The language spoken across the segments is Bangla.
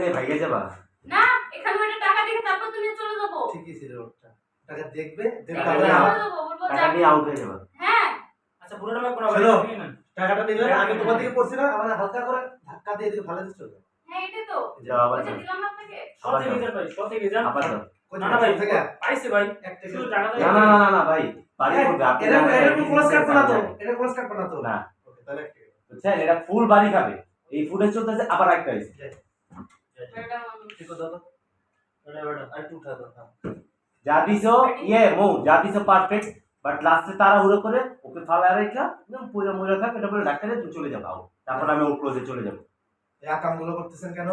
নিয়ে ভাইগে যাবা? না এখানে ওইটা টাকা দেখে তারপর তুমি চলে যাব। ঠিকই ছিল ওটা টাকা দেখবে দেখে টাকা নিয়ে চলে যাব বলব টাকা যা- নিয়ে আউট হয়ে যাবা। হ্যাঁ। আচ্ছা পুরোটা ব্যাগ করা। টাকাটা নিলে আমি তোমার দিকে পড়ছি না আমার হালকা করে ধাক্কা দিয়ে দিকে ভালো দিচ্ছ হ্যাঁ এটা তো। যাও আবার যাও। দিলাম না আপনাকে? যান ভাই থেকে আবার যাও। না না ভাই থেকে পাইছে ভাই। শুধু টাকা না না না না না ভাই বাড়ি করবে আপনি এটা এটা ক্লোজ কাটবে না তো এটা ক্লোজ কাটবে না। তো না ওকে তাহলে বুঝছেন এটা ফুল বাড়ি খাবে। এই আবার একটা এটা আমি- ঠিক দাদা এটা এটা আর একটু উঠা দাও হ্যাঁ। যা দিছো ইয়ে মো যা দিছো পারফেক্ট বাট লাস্টে তাড়াহুড়ো করে ওকে ফালা রেখা একদম পুরো মরে থাক এটা বলে ডাক্তারে তুমি চলে যাব আও। তারপর আমি ওর ক্লোজে চলে যাব এই আকামগুলো করতেছেন কেন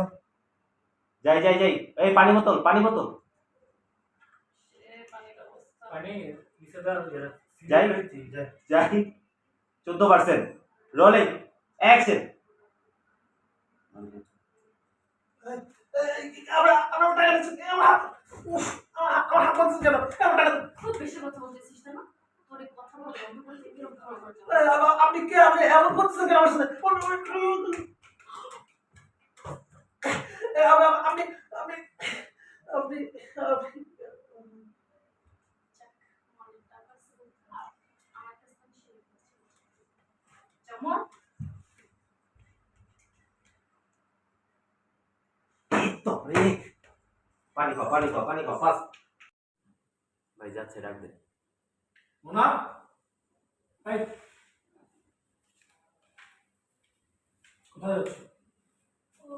যাই যাই যাই এই পানি বোতল পানি বোতল এ, পানির অবস্থা। মানে নিচে দাও যেটা যাই যাই যাই চোদ্দ পার্সেন্ট রোলিং অ্যাকশন আমরা আমরা টাকা আমরা উফ আমার আমার হাত কেন? আমার টাকা খুব বেশি কথা বলতেছিস না আবার আপনি কে? আপনি এমন করতেছেন কেন আমার সাথে? আপনি আপনি আপনি আপনি যাক, অনেক টাকা ছিল। আর আমার কাছে তো সেই ছিল। যেমন রে পানি খাও পানি খাও পানি খাও ফাস্ট ভাই যাচ্ছে ডাক দে মোনা ভাই কোথায় যাচ্ছ ও,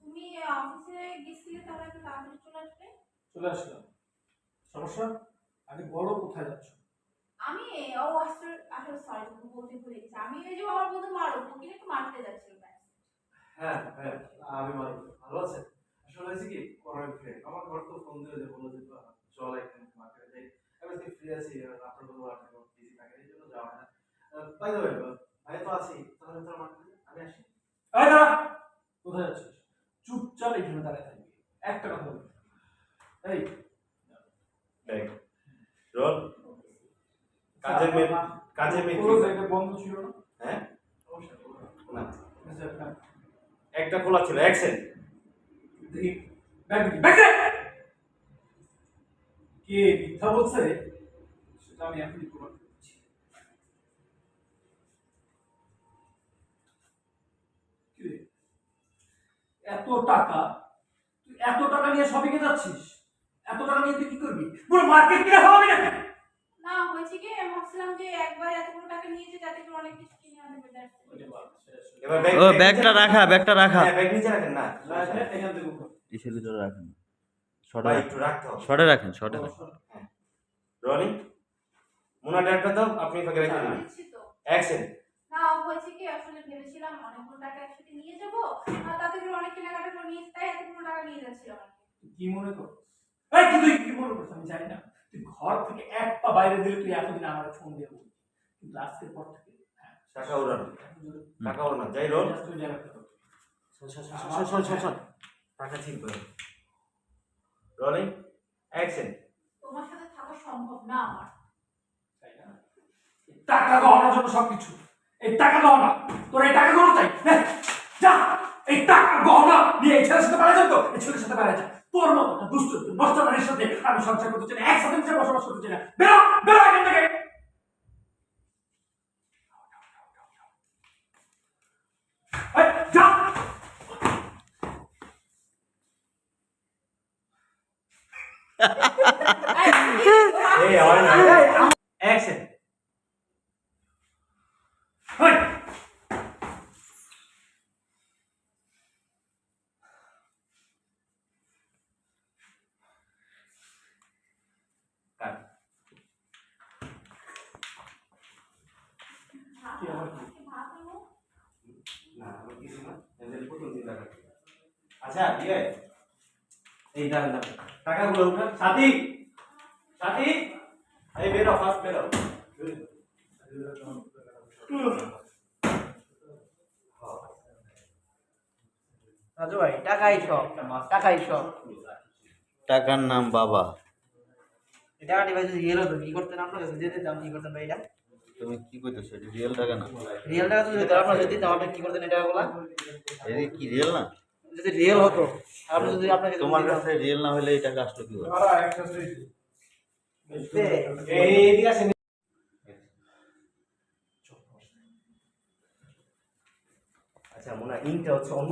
তুমি অফিসে গেছিলে তাহলে এত তাড়াতাড়ি চলে আসলে চলে আসলাম। সমস্যা? আগে বলো কোথায় যাচ্ছ? আমি ও আসলে আসলে সরি তুমি বলতে ভুলে গেছি। আমি ওই যে আমার বন্ধু মারো ওকে একটু মারতে যাচ্ছিল। হ্যাঁ হ্যাঁ আমি ভালো ভালো আছেন আসলে হয়েছে কি? করার ফ্রেন্ড আমার ঘর তো ফোন দিয়ে বলল যে চল এখানে মার্কেটে যাই। আমি আজকে ফ্রি আছি আপনার বন্ধু আপনি বিজি থাকেন এই জন্য যাওয়া হয় না। বাই দ্য ওয়ে ভাই তো আছি তাহলে তো মার্কেটে আমি আসি। এই না কোথায় যাচ্ছিস চুপচাপ এখানে দাঁড়িয়ে থাকবি। একটা কথা বলবি। এই ব্যাগ রোল কাজের মেয়ে কাজের মেয়ে পুরো জায়গা বন্ধ ছিল না? হ্যাঁ? না। আচ্ছা, হ্যাঁ। একটা খোলা ছিল অ্যাকশন কে মিথ্যা বলছে সেটা আমি এখনই প্রমাণ করছি। এত টাকা? তুই এত টাকা নিয়ে শপিং এ যাচ্ছিস? এত টাকা নিয়ে তুই কি করবি? পুরো মার্কেট কিনে খাওয়াবি নাকি? না হয়েছে কি আমি ভাবছিলাম যে একবার এতগুলো টাকা নিয়েছে যাতে করে অনেক কিছু কিনে that's এবার ও ব্যাগটা রাখা ব্যাগটা রাখা। হ্যাঁ ব্যাগ নিচে রাখেন না। ভিতরে রাখেন। শর্টে একটু রাখতে শর্টে রাখেন শর্টে রাখেন। রোলিং মুনা ডাক্তার দাও আপনি ফাঁকে রেখে দিন দিচ্ছি তো। অ্যাকশন। না হয়েছে কি আসলে ভেবেছিলাম অনেকগুলো টাকা একসাথে নিয়ে যাব আর তাতে করে অনেক কেনাকাটা করে নিয়ে তাই এতগুলো টাকা নিয়ে যাচ্ছিলাম কি। মনে কর এই কি তুই কি মনে করছিস? আমি জানি না। তুই ঘর থেকে এক পা বাইরে দিলে তুই এতদিন আমার ফোন দিয়ে বলবি কিন্তু আজকের পর থেকে হ্যাঁ। টাকা উড়ানো টাকা যাই রোল। টাকা ঠিক করে রোলিং অ্যাকশন তোমার সাথে থাকা সম্ভব না আমার। তাই না? এই টাকা গহনার জন্য সবকিছু। এই টাকা গহনা তোর এই টাকা গহনা চাই নে, যা এই টাকা গহনা নিয়ে এই ছেলের সাথে পারা যাবে তো এই ছেলের সাথে পারা যায় তোর মতো একটা দুষ্ট নষ্ট নারীর সাথে আমি সংসার করতে চাই না একসাথে মিশে বসবাস করতে চাই না বেরো বেরো এখান থেকে এই, যা এই হয় না অ্যাকশন এই, কাট কি আবার কি? ভাত আনো। না আমি কিছু না এদের প্রথম চিন্তা করতে আচ্ছা ঠিক আছে এই দাঁড়ান দাঁড়ান টাকাগুলো উঠান সাথী! সাথী! এই বেরো ফার্স্ট বেরো রাজু ভাই টাকাই সব টাকাই সব টাকার নাম বাবা। এই টাকাটি ভাই যদি রিয়েল হতো কি করতেন? আপনার কাছে দিয়ে দিতাম কি করতেন ভাই এটা? তুমি কি করতেছো এটা রিয়েল টাকা না? রিয়েল টাকা যদি আপনার যদি দিতাম আপনি কি করতেন এই টাকাগুলা? এটা কি রিয়েল না? যদি রিয়েল হতো আপনি যদি আপনাকে তোমার কাছে রিয়েল না হলে এটা আসলো কি আসেন আচ্ছা মনে হয় ইনটা হচ্ছে অন্য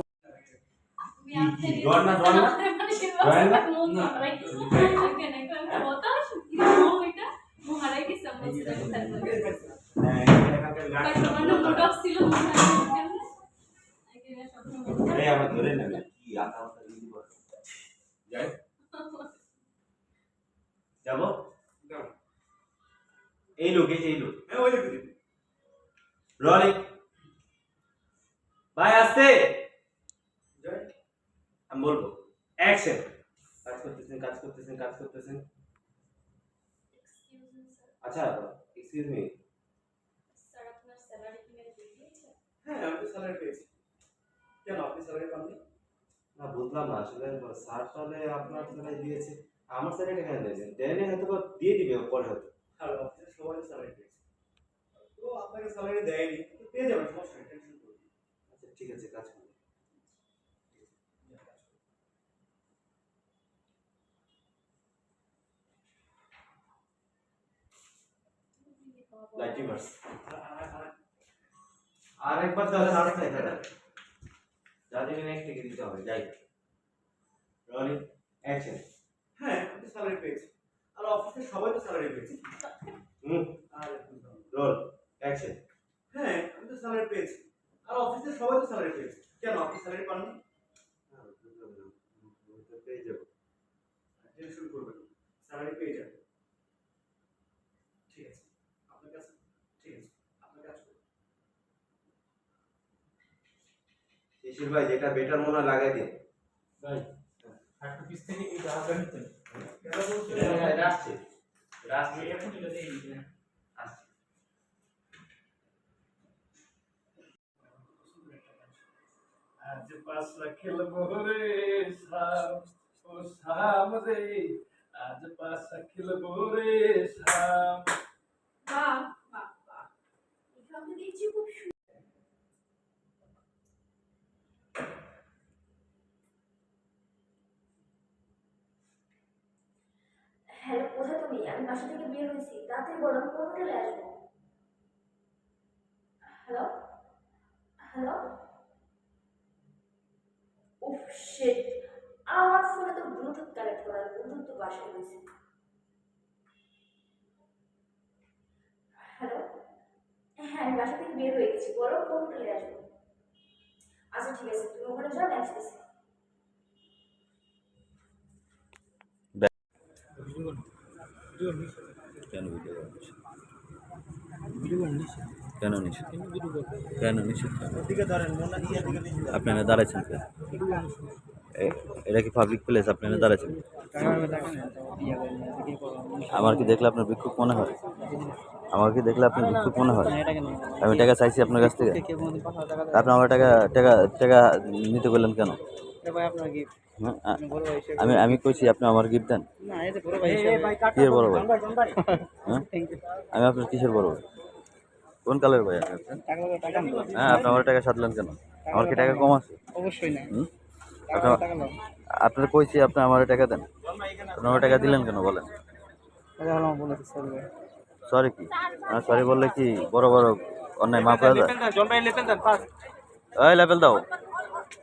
তুমি আপনি ডর না, ডর না? ডর না? না হ্যাঁ, এখানকার গাছ এই আমার ধরে নেবে কি আতা আতা দিদি বল যাই যাব এই লোক এই যে এই লোক হ্যাঁ ওই লোক রলিং ভাই আসতে আমি বলব অ্যাকশন কাজ করতেছেন কাজ করতেছেন কাজ করতেছেন আচ্ছা এক্সকিউজ মি হ্যাঁ আমি তো স্যালারি পেয়েছি কেন আপনি স্যালারি পাননি না বুঝলাম না। আসলে স্যার তাহলে আপনার স্যালারি দিয়েছে। আমার স্যালারিটা কেন দিয়েছেন দেয়নি হয়তো বা দিয়ে দিবে পরে হয়তো। আর অফিসে সবাই স্যালারি পেয়েছে তো আপনাকে স্যালারি দেয়নি তো পেয়ে যাবেন সমস্যা নেই টেনশন করুন আচ্ছা ঠিক আছে কাজ করুন। লাইটিভার্স আর একবার দাদা যা দিবেন এক থেকে দিতে হবে যাই। রনি অ্যাকশন হ্যাঁ আমি স্যালারি পেয়েছি। আর অফিসে সবাই তো স্যালারি পেয়েছে। হুম। আর রোল অ্যাকশন হ্যাঁ আমি তো স্যালারি পেয়েছি। আর অফিসে সবাই তো স্যালারি পেয়েছে। কেন আপনি স্যালারি পাননি? পেয়ে যাব। টেনশন করবেন স্যালারি পেয়ে যাবেন ঠিক আছে আপনার কাছে ঠিক আছে আপনার কাজ করুন শিশির ভাই যেটা বেটার মনে হয় লাগাই দিন। ভাই একটা পিস থেকে এই টাকাটা নিতেন এটা আসছে এটা আসছে এখন এটা দিয়ে দিন আজ পাশা খেলব রে শাম ও শাম রে। আজ পাশা খেলব রে শাম বাহ বাহ বাহ। এখান থেকে দেখছি খুব সুন্দর হ্যালো কোথায় তুমি আমি বাসা থেকে বের হয়েছি, তাড়াতাড়ি বলো কোন হোটেলে আসব হ্যালো হ্যালো উফ শিট আমার ফোনে তো ব্লুটুথ কানেক্ট করা ব্লুটুথ তো বাসায় রয়েছে। হ্যালো হ্যাঁ আমি বাসা থেকে বের হয়ে গেছি, বলো কোন হোটেলে আসব? আচ্ছা ঠিক আছে, তুমি ওখানে যাও আসতেছি। কেন ভিডিও কেন নিষেধ? কেন নিষেধ? আপনারা দাঁড়াইছেন কেন? এটা কি পাবলিক প্লেস আপনারা দাঁড়াইছেন আমার কি দেখলে আপনার বিক্ষোভ মনে হয়? আমার কি দেখলে আপনার বিক্ষোভ মনে হয়? আমি টাকা চাইছি আপনার কাছ থেকে। আপনি আমার টাকা টাকা টাকা নিতে বললেন কেন? আমি আমি কইছি আপনি আমার গিফট দেন। কিসের বড় ভাই? হ্যাঁ? আমি আপনার কিসের বড় ভাই? কোন কালের ভাই আপনি হ্যাঁ আপনি আমার টাকা সাধলেন কেন আমার কি টাকা কম আছে? অবশ্যই না। আপনার আপনার কইছি আপনি আমার টাকা দেন। আপনি আমার টাকা দিলেন কেন বলেন? সরি কি? সরি বললে কি বড় বড় অন্যায় মাফ করে দেয় জন লেপেল দাও জন ভাই আপনারা পরে নিচ্ছি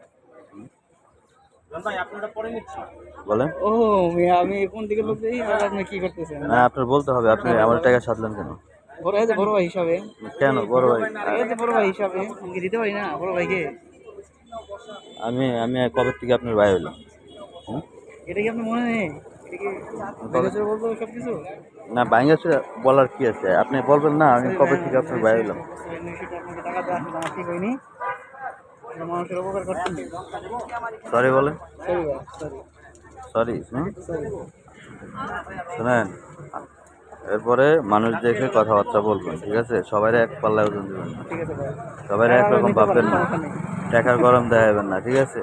বলেন ও মিয়া আমি কোন দিকে লোক দেই আর আপনি কি করতেছেন না আপনার বলতে হবে আপনি আমার টাকা সাধলেন কেন বড় এই বড় ভাই হিসাবে কেন বড় ভাই এই বড় ভাই হিসাবে আমি দিতে পারি না বড় ভাইকে আমি আমি কবে থেকে আপনার ভাই হইলাম এটা কি আপনার মনে নেই না বলার কি আছে আপনি বলবেন না আমি কবে থেকে আপনার ভাই হইলাম টাকা দেওয়া ঠিক হয়নি এটা মানুষের উপকার করতেন সরি বলে সরি শুনেন এরপরে মানুষ দেখে কথাবার্তা বলবেন ঠিক আছে? সবাই এক পাল্লায় ওজন দিবেন সবাই একরকম ভাববেন না। টাকার গরম দেখাবেন না ঠিক আছে?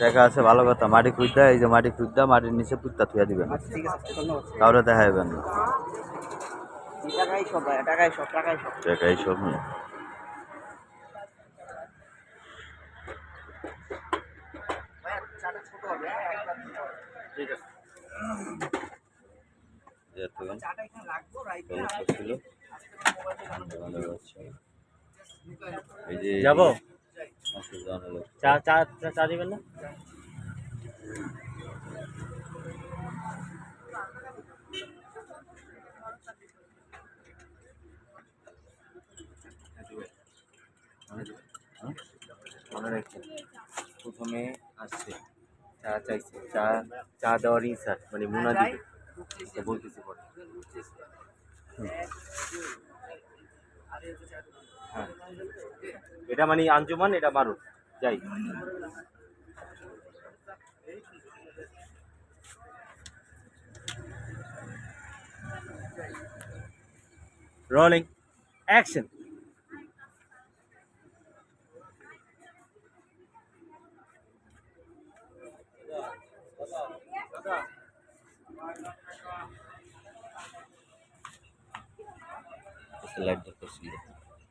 টাকা আছে ভালো কথা। মাটি খুঁজতে এই যে মাটি খুঁজতে মাটির নিচে পুত্তা থুয়া দিবেন। আচ্ছা কাউরে দেখাইবেন না। টাকাই সব টাকাই সব টাকাই সব টাকা এইসব নিয়ে চাটা ছোট হবে হ্যাঁ, একদম ঠিক আছে এতক্ষণ চাটা এখানে রাখব রাইতে ফোন আর করছিল মোবাইলটা ভালো আছে। এই যে যাব? আচ্ছা, জানালো। চা চা চা চা দিবেন না? মনে রাখছেন প্রথমে আসছে। চা চাইছে, চা চা দেওয়ারই স্যার মানে মুনা দিবে। বলতেছি হ্যাঁ। এটা মানে আঞ্জুমান, এটা মারুফ যাই। Rolling, action. আচ্ছা, লাইট ধরতেছিল।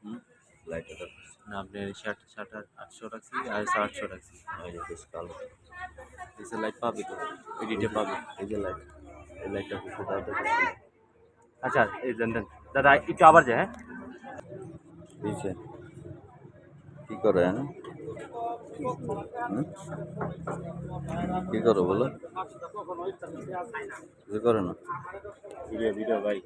হুম? লাইটটা ধরতেছিল। না আপনি শার্ট শার্ট আটশো রাখছি আর আটশো রাখছি। বেশ কালো। এসে লাইট পাবি তো এডিটে পাবি। এই যে লাইট এই লাইটটা কিছু দাও আচ্ছা এই দেন দেন। দাদা একটু আবার যায় হ্যাঁ? দিয়েছে কি করে হ্যাঁ হুম? কি করো বলো? কি করে না? ভিডিও ভিডিও ভাই।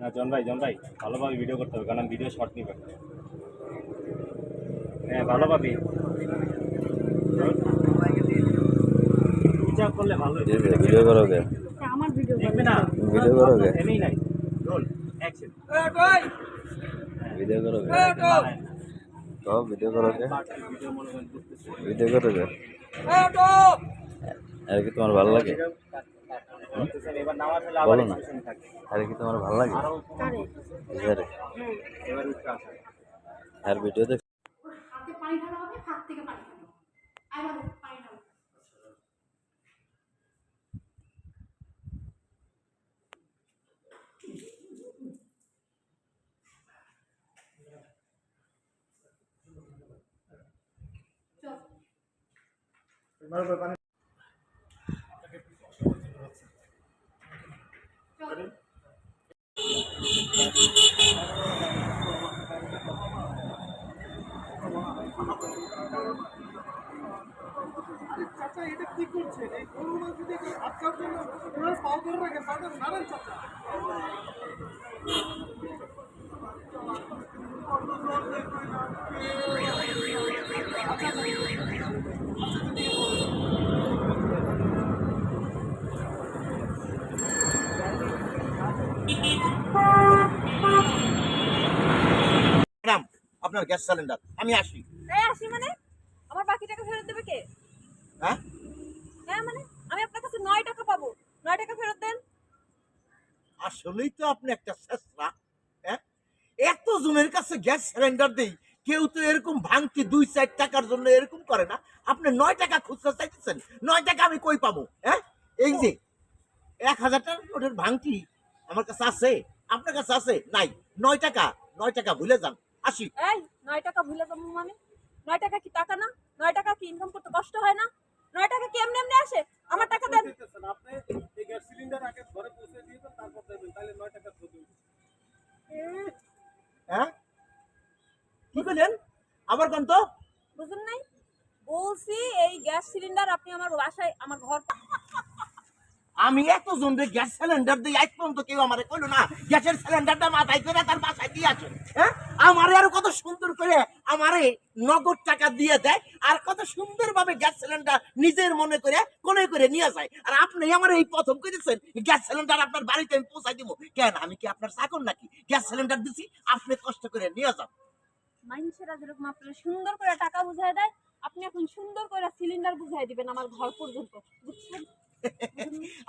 না জন ভাই জন ভাই ভালোভাবে ভিডিও করতে হবে কারণ আমি ভিডিও শর্ট নিবে। হ্যাঁ ভালো পাবি যা করলে ভালো ভিডিও করো কে আমার ভিডিও দেখবে না? ভিডিও করো কে এনেই নাই। রোল অ্যাকশন ভিডিও করো তো ভিডিও করো কে ভিডিও করেন করতেছে। ভিডিও করো আর কি তোমার ভালো লাগে এবার নামাজ হলে আবার বলো না। আর কি তোমার ভালো লাগে? আর ভিডিও দেখ। পানি ঢালা হবে হাত থেকে পানি ঢালা। পানি ঢালা। চল। চল গ্যাস সিলিন্ডার। আমি আসি। এই আসি মানে? আমার বাকি টাকা ফেরত দেবে কে? হ্যাঁ? হ্যাঁ মানে? আমি আপনার কাছে নয় টাকা পাবো। নয় টাকা ফেরত দেন। আসলেই তো আপনি একটা শেষরা হ্যাঁ? এত জনের কাছে গ্যাস সিলিন্ডার দেই কেউ তো এরকম ভাঙতি দুই চার টাকার জন্য এরকম করে না। আপনি নয় টাকা খুচরা চাইতেছেন নয় টাকা আমি কই পাবো হ্যাঁ? এই যে এক হাজার টাকার নোটের ভাঙতি আমার কাছে আছে আপনার কাছে আছে নাই নয় টাকা নয় টাকা ভুলে যান। আসি। এই নয় টাকা ভুলে যাব মানে? নয় টাকা কি টাকা না? নয় টাকা কি ইনকাম করতে কষ্ট হয় না? নয় টাকা কি এমনি এমনি আসে? আমার টাকা দেন। হ্যাঁ কি বলেন আবার কোন তো? বুঝুন নাই? বলছি এই গ্যাস সিলিন্ডার আপনি আমার বাসায় আমার ঘর আমি এত জনরে গ্যাস সিলিন্ডার দিই আজ পর্যন্ত কেউ আমারে কইলো না, গ্যাসের সিলিন্ডারটা মাথায় করে তার বাসায় দিয়ে আসে। হ্যাঁ? আমারে আরও কত সুন্দর করে আমারে নগদ টাকা দিয়ে দেয়, আর কত সুন্দর ভাবে গ্যাস সিলিন্ডার নিজের মনে করে কোনে করে নিয়ে যায়। আর আপনি আমার এই প্রথম করেছেন গ্যাস সিলিন্ডার আপনার বাড়িতে আমি পৌঁছাই দিব। কেন, আমি কি আপনার চাকর নাকি? গ্যাস সিলিন্ডার দিছি, আপনি কষ্ট করে নিয়ে যান। মানুষেরা যেরকম সুন্দর করে টাকা বুঝায় দেয়, আপনি এখন সুন্দর করে সিলিন্ডার বুঝাই দিবেন আমার ঘর পর্যন্ত। বুঝছেন?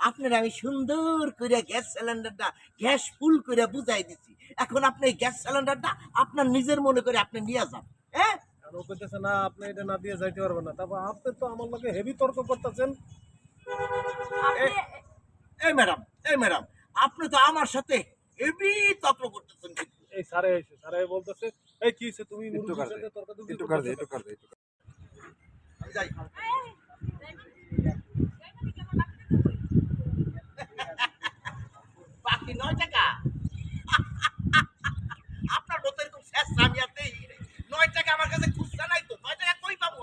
আপনার আমি সুন্দর করে গ্যাস সিলিন্ডারটা গ্যাস ফুল করে বুঝাই দিছি। এখন আপনি এই গ্যাস সিলিন্ডারটা আপনার নিজের মনে করে আপনি নিয়ে যান হ্যাঁ? ও কইতেছে না আপনি এটা না দিয়ে যাইতে পারবেন না। তারপর আপনি তো আমার লগে হেভি তর্ক করতেছেন। এই ম্যাডাম এই ম্যাডাম আপনি তো আমার সাথে হেভি তর্ক করতেছেন। এই স্যারে এসে স্যারে বলতেছে এই কি হইছে? তুমি মুরগির সাথে তর্কাতর্কি করতেছো? আমি যাই। বাকি নয় টাকা। আপনার মতো এরকম শেষ আমি আর দেই নয় টাকা আমার কাছে খুচরা নাই তো নয় টাকা কই পাবো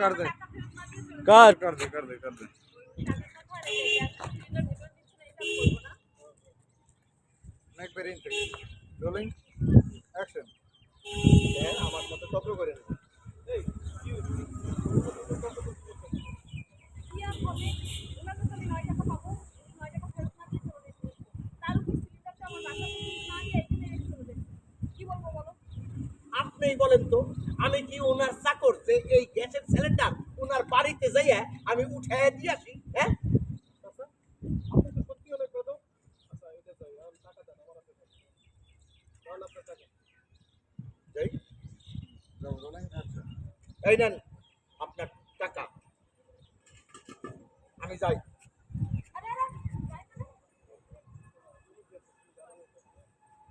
কার দে। কর দে কর দে টাকার কথা আর এই গ্যাস সিলিন্ডার ভেতর দিচ্ছেন এটা করব না নেক ভেরি ইন্টারেস্টিং রোলিং অ্যাকশন আমার সাথে তর্ক করে না এই কি হইছে? কি আর হবে ওনার কাছে আমি নয় টাকা পাবো নয় টাকা ফেরত না দিয়ে চলে যেতে তার উপর সিলিন্ডারটা আমার বাসা পর্যন্ত না দিয়ে এখানে রেখে চলে যেতে কি বলব বলো আপনিই বলেন তো আমি কি ওনার চাকর যে এই গ্যাসের সিলিন্ডার ওনার বাড়িতে যাইয়া আমি উঠাইয়া দিয়ে আসি হ্যাঁ আচ্ছা আপনি তো সত্যি অনেক কত আচ্ছা এটা চাই আমি টাকা দেন আমার হাতে দেন তাহলে আপনার টাকা যাই যাও রোলিং অ্যাকশন এই নেন আপনার টাকা। আমি যাই। আরে আরে না।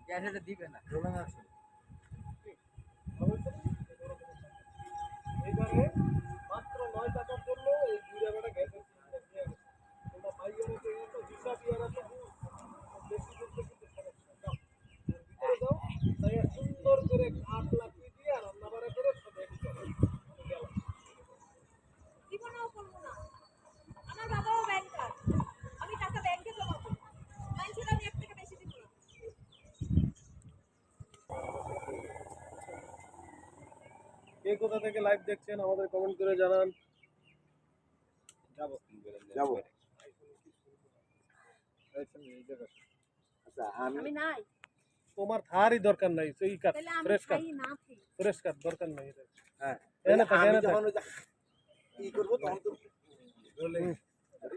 গ্যাস এটা দিবে না রোলিং অ্যাকশন এইবারে মাত্র নয় টাকার জন্য এই দুই টাকাটা গ্যাসের সিলিন্ডার নিয়ে গেছে তোমরা পাইয়ারে তো এত হিসাব ইয়ারা তো বেশি করতে কিন্তু সমস্যা যাও ভিতরে যাও তাই সুন্দর করে কাঠ লাগিয়ে দিয়ে রান্না বাড়া করে সব রেডি করো গেলাম জীবনেও করব না আমার বাবাও ব্যাংকার আমি টাকা ব্যাংকে জমা করি মানুষের আমি এক টাকা বেশি দিব না কে কোথা থেকে লাইভ দেখছেন আমাদের কমেন্ট করে জানান। যাব। যাব। আচ্ছা আমি আমি নাই। তোমার থারই দরকার নাই সেই কাট তাহলে আমি ফ্রেশ কাট খাই না খাই ফ্রেশ কাট দরকার নাই এটা। হ্যাঁ। এনে থাক আমি এনে থাক। যখন ওই যে ই করব তখন তো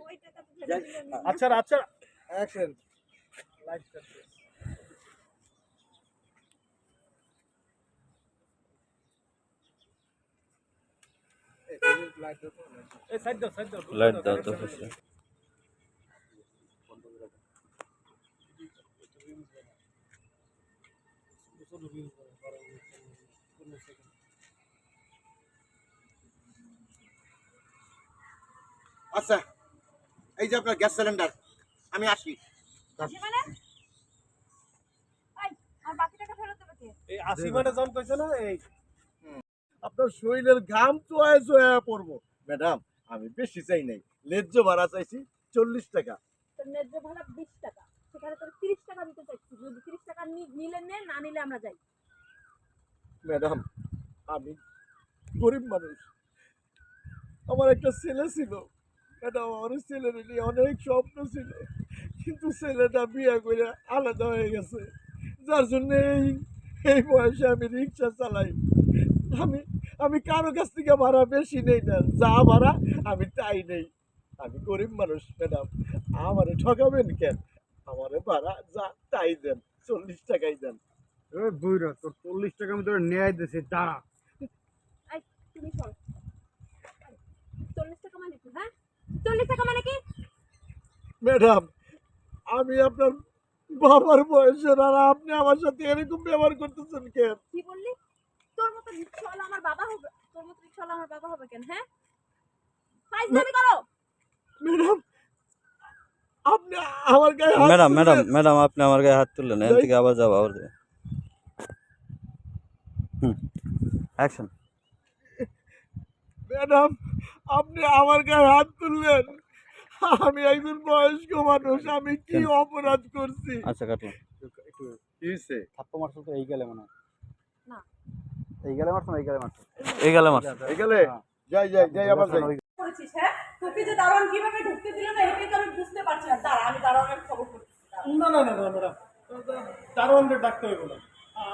ওই টাকা তো ফেলে দিলে আমি আচ্ছা আচ্ছা। অ্যাকশন লাইভ স্টার্ট এই সাইড দাও সাইড দাও লাইট দাও তো হচ্ছে আচ্ছা এই যে আপনার গ্যাস সিলিন্ডার আমি আসি। আসি মানে? এই আমার বাকি টাকা ফেরত দেবে কে? এই আশি মানে জন কইছে না এই আপনার শরীরের ঘাম চোয়ায় চোয়া পড়ব। ম্যাডাম আমি বেশি চাই নাই। লেজ্জ ভাড়া চাইছি চল্লিশ টাকা। তোর ন্যায্য ভাড়া বিশ টাকা। সেখানে তোর তিরিশ টাকা দিতে চাইছি। যদি তিরিশ টাকা নিলে নে না নিলে আমরা যাই। ম্যাডাম আমি গরিব মানুষ। আমার একটা ছেলে ছিল। ম্যাডাম আমার নিয়ে অনেক স্বপ্ন ছিল। কিন্তু ছেলেটা বিয়ে করে আলাদা হয়ে গেছে। যার জন্য এই এই বয়সে আমি রিক্সা চালাই। আমি আমি কারও কাছ থেকে ভাড়া বেশি নেই না। যা ভাড়া আমি তাই নেই। আমি গরিব মানুষ ম্যাডাম। আমারে ঠকাবেন কেন? আমারে ভাড়া যা তাই দেন। চল্লিশ টাকাই দেন। বুইরা তোর চল্লিশ টাকা আমি তোর ন্যায় দিছি দাঁড়া। তুমি শোন। চল্লিশ টাকা মানে কি হ্যাঁ? চল্লিশ টাকা মানে কি? ম্যাডাম আমি আপনার বাবার বয়সের আর আপনি আমার সাথে এরকম ব্যবহার করতেছেন কেন? কি বললি? তোর মতো রিক্সাওয়ালা আমার বাবা হবে? তোর মতো রিক্সাওয়ালা আমার বাবা হবে কেন হ্যাঁ? ফাইজলামি করো! ম্যাডাম আপনি আমার গায়ে হাত ম্যাডাম ম্যাডাম ম্যাডাম আপনি আমার গায়ে হাত তুললেন এর থেকে আবার যাব আবার হুম অ্যাকশন ম্যাডাম আপনি আমার গায়ে হাত তুললেন। আমি একজন বয়স্ক মানুষ আমি কি অপরাধ করছি? আচ্ছা কাটলাম। কি হয়েছে থাপ্পো মারছো তো এই গেলে মনে হয়। না। এই গেলে মারছো এই গেলে মারছো? এই গেলে মারছে এখানে যাই যাই যাই আবার যাই। করেছিস হ্যাঁ? তোকে যে দারোয়ান কীভাবে ঢুকতে দিল না এটাই তো আমি বুঝতে পারছি না। দাঁড়া আমি দারোয়ানের খবর করছি। না না না না ম্যাডাম দারোয়ানকে ডাকতে হইব না।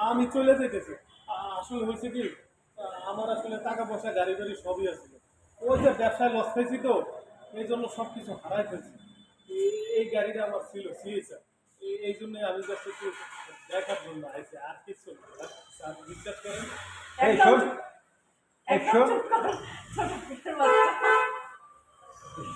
আমি চলে যেতেছি আসলে হয়েছে কি আমার আসলে টাকা পয়সা গাড়ি গাড়ি সবই আছে। ওই যে ব্যবসায় লস খাইছি তো এই জন্য সব কিছু হারাই ফেলছি। এই- গাড়িটা আমার ছিল সিএসআর। এই জন্য আমি জাস্ট একটু দেখার জন্য আইছি আর কিছু না। বিশ্বাস করেন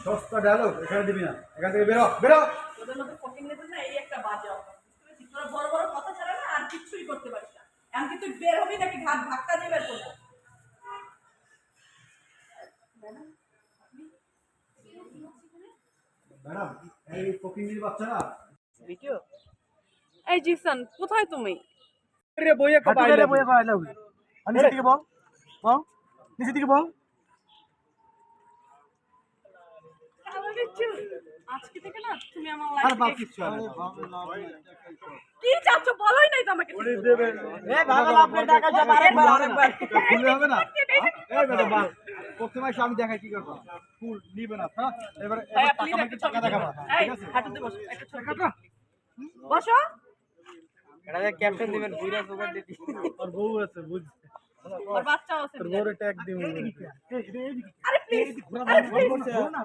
সস্তা ডায়লগ এখানে দিবি না। এখান থেকে বেরো বেরো। তোদের মধ্যে ফকিং নেবে না এই একটা বাজে অভ্যাস। বুঝতে পেরেছিস? তোরা বড় বড় কথা ছাড়া না আর কিচ্ছুই করতে পারিস না। এমনকি তুই বের হবি নাকি ঘাট ধাক্কা দিয়ে বের করব? ম্যাডাম এই ফকিংনির বাচ্চারা। এই জিসান কোথায় তুমি? রে বইয়ে কো কো আইলাম নিচে বল। বল। নিচে দিকে বল। আজকে থেকে না তুমি আমার আর বাপ কিচ্ছু আর কি চাচ্ছ? বলোই নাই তো আমাকে। এ ভাগল আপনি টাকা জমা আরেকবার। আরেকবার। ভুলে হবে না। এই ম্যাডাম বল প্রথমে এসে আমি দেখাই কি করব। ফুল নিবে না। হ্যাঁ? এবার ভাই, টাকা টাকা দেখাবা। ঠিক আছে? হাঁটুতে বসো, একটা। বসো ক্যাপ্টেন দিবেন বুইরা সুগার দিতি আর বউ আছে বুঝ আর বাচ্চাও আছে তোর বউরে ট্যাগ দিমু আরে প্লিজ আরে প্লিজ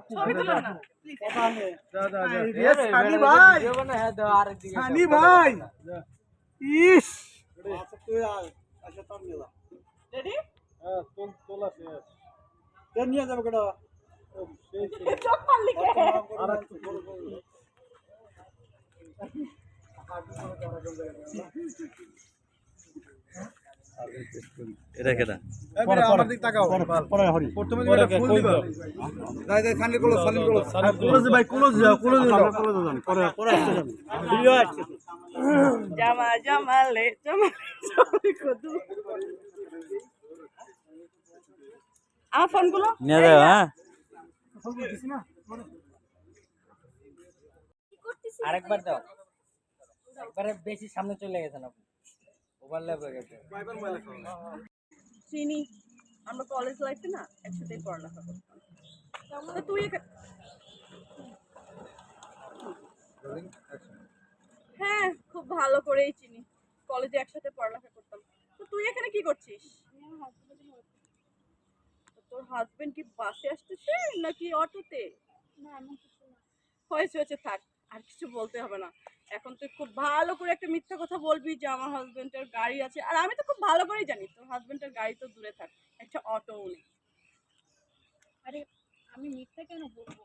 ছবি তুলো না প্লিজ যা যা যা সানি ভাই সানি ভাই ইস রেডি হ্যাঁ তোল তোলা শেষ তেল নিয়ে যাবে কেডা চোখ মারলি কে আর একটু বড় বড় এটা কেটা? পরে আমার দিক তাকাও। পরে হরি। প্রথমে এটা ফুল দিবা। দাই দাই সানি কোলো সানি কোলো ক্লোজ ভাই ক্লোজ যাও ক্লোজ যাও ক্লোজ যাও পরে পরে আসতে যাবে। ভিডিও আসছে। জামা জামালে জামালে ছবি কদু। আমার ফোনগুলো নিয়ে যাও হ্যাঁ। আরেকবার দাও। একবারে বেশি সামনে চলে গেছেন আপনি। ওভারল্যাপ হয়ে গেছে। চিনি আমরা কলেজ লাইফে না একসাথে পড়ালেখা করতাম। তুই হ্যাঁ খুব ভালো করেই চিনি। কলেজে একসাথে পড়ালেখা করতাম। তো তুই এখানে কি করছিস? তোর হাজবেন্ড কি বাসে আসতেছে নাকি অটোতে? হয়েছে হয়েছে থাক আর কিছু বলতে হবে না। এখন তুই খুব ভালো করে একটা মিথ্যা কথা বলবি যে আমার হাজবেন্ডের গাড়ি আছে। আর আমি তো খুব ভালো করেই জানি তোর হাজবেন্ডের গাড়ি তো দূরে থাক একটা অটোও নেই। আরে আমি মিথ্যা কেন বলব?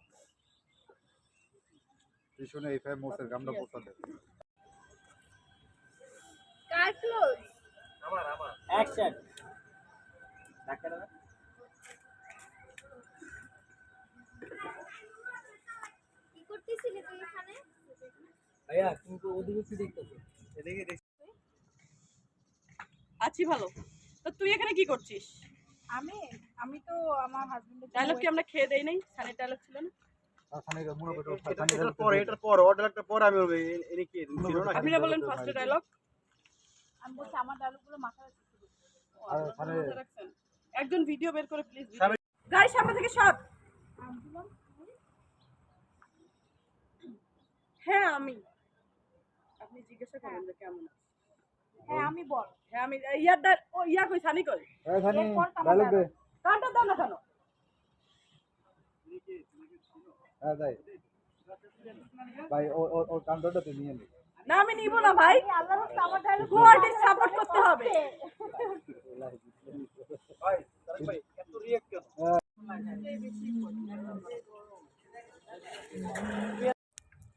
পিছনে এই ফাই মোসের গামটা পোস্টার দে। কার ক্লোজ অ্যাকশন ডাক্তার কি করতেছিলি তুই এখানে ভাইয়া কিন্তু ওদিকে কি দেখতেছো আছি ভালো। তো তুই এখানে কি করছিস? আমি আমি তো আমার হাজবেন্ডের ডায়লগ কি আমরা খেয়ে দেই নাই? সানের ডায়লগ ছিল না? সানি করো সানি এটার পরে এটার পর অর্ডারটা পরে আমি বলব এনে কি ছিল না আপনি না বললেন ফার্স্ট ডায়লগ আমি বলছি আমার ডায়লগগুলো মাথায় একজন ভিডিও বের করে প্লিজ গাড়ির সামনে থেকে সব হ্যাঁ আমি। আপনি জিজ্ঞাসা করেন যে কেমন আছে। হ্যাঁ আমি বল। হ্যাঁ আমি ইয়ার ও ইয়া কই সানি কই? এই সানি ডায়লগ দে। কানটা দাও না কেন? হ্যাঁ যাই। ভাই ও ও তুই নিয়ে নে। না আমি নিব না ভাই। আল্লাহ রাস্তা আমার কোয়ালিটি সাপোর্ট করতে হবে।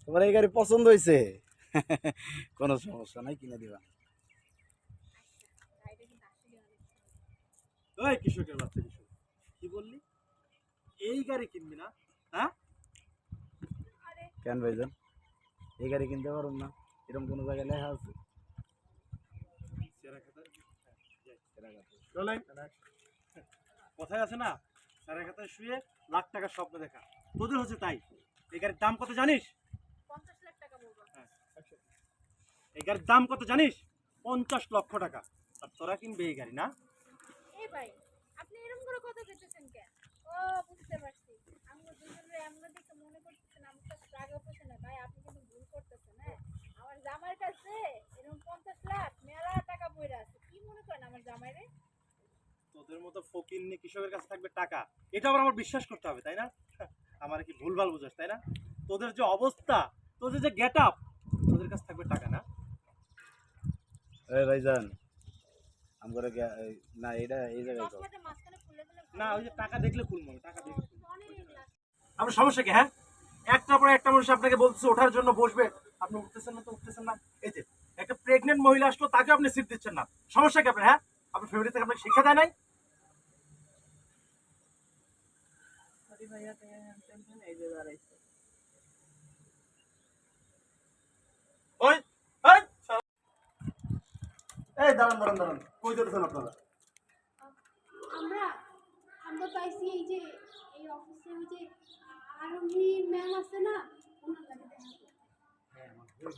তোমার এই গাড়ি পছন্দ হয়েছে কোনো সমস্যা নাই কিনে দিবা। ওই কৃষকের বাচ্চা কৃষক। কি বললি? এই গাড়ি কিনবি না হ্যাঁ? কেন ভাইজান? এই গাড়ি কিনতে পারুন না এরকম কোনো জায়গায় লেখা আছে? চলেন। কথায় আছে না সারা খাতায় শুয়ে লাখ টাকার স্বপ্ন দেখা। তোদের হচ্ছে তাই। এই গাড়ির দাম কত জানিস? পঞ্চাশ লাখ টাকা বলব। এই গাড়ির দাম কত জানিস? পঞ্চাশ লক্ষ টাকা। আর তোরা কিনবে এই গাড়ি না? এই ভাই আপনি এরকম করে কথা কইতেছেন কেন? ও বুঝতে পারছি। আমরা দুজনে এমন দিকে মনে করতেছেন আমি তো রাগে উঠতেছে না ভাই আপনি কিন্তু ভুল করতেছেন হ্যাঁ? আমার কাছে এরকম পঞ্চাশ লাখ মেলা টাকা পড়ে আছে। কি মনে করেন আমার জামাইরে? তোদের মতো ফকির নিয়ে কৃষকের কাছে থাকবে টাকা। এটা আবার আমার বিশ্বাস করতে হবে তাই না? আমার কি ভুলভাল বুঝাস তাই না? তোদের যে অবস্থা তোদের যে গেট আপ কাছে থাকবে টাকা না? এই ভাইজান আমার না এটা এই জায়গায় না ওই যে টাকা দেখলে খুলবো টাকা দেখলে। আপনার সমস্যা কি হ্যাঁ? একটা পরে একটা মানুষ আপনাকে বলতেছে ওঠার জন্য বসবে। আপনি উঠতেছেন না তো উঠতেছেন না। এই যে একটা প্রেগনেন্ট মহিলা আসলো তাকে আপনি সিট দিচ্ছেন না। সমস্যা কি আপনার হ্যাঁ? আপনার ফ্যামিলি থেকে আপনাকে শিক্ষা দেয় নাই? ওই ওই এই দাঁড়ান দাঁড়ান দাঁড়ান। কই যেতেছেন আপনারা? আমরা আমরা পাইছি এই যে এই অফিসে ওই যে আরোহী ম্যাম আছে না ওনার লাগে দেখা হ্যাঁ আমার ভুল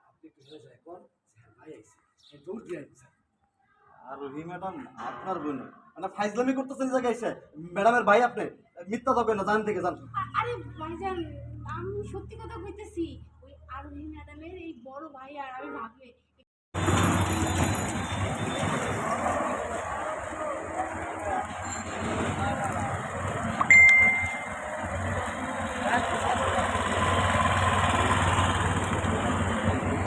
আপনি একটু হেরে যায় কোন? স্যার ভাই আইছে। এই দৌড় দিয়ে আইছে আর রহি ম্যাডাম আপনার বোন। মানে ফাইজলামি করতেছেন জায়গায় এসে। ম্যাডামের ভাই আপনি মিথ্যা তবে না জান থেকে জান। আরে ভাইজান আমি সত্যি কথা কইতেছি ওই আরোহী ম্যাডামের এই বড় ভাই আর আমি ভাবি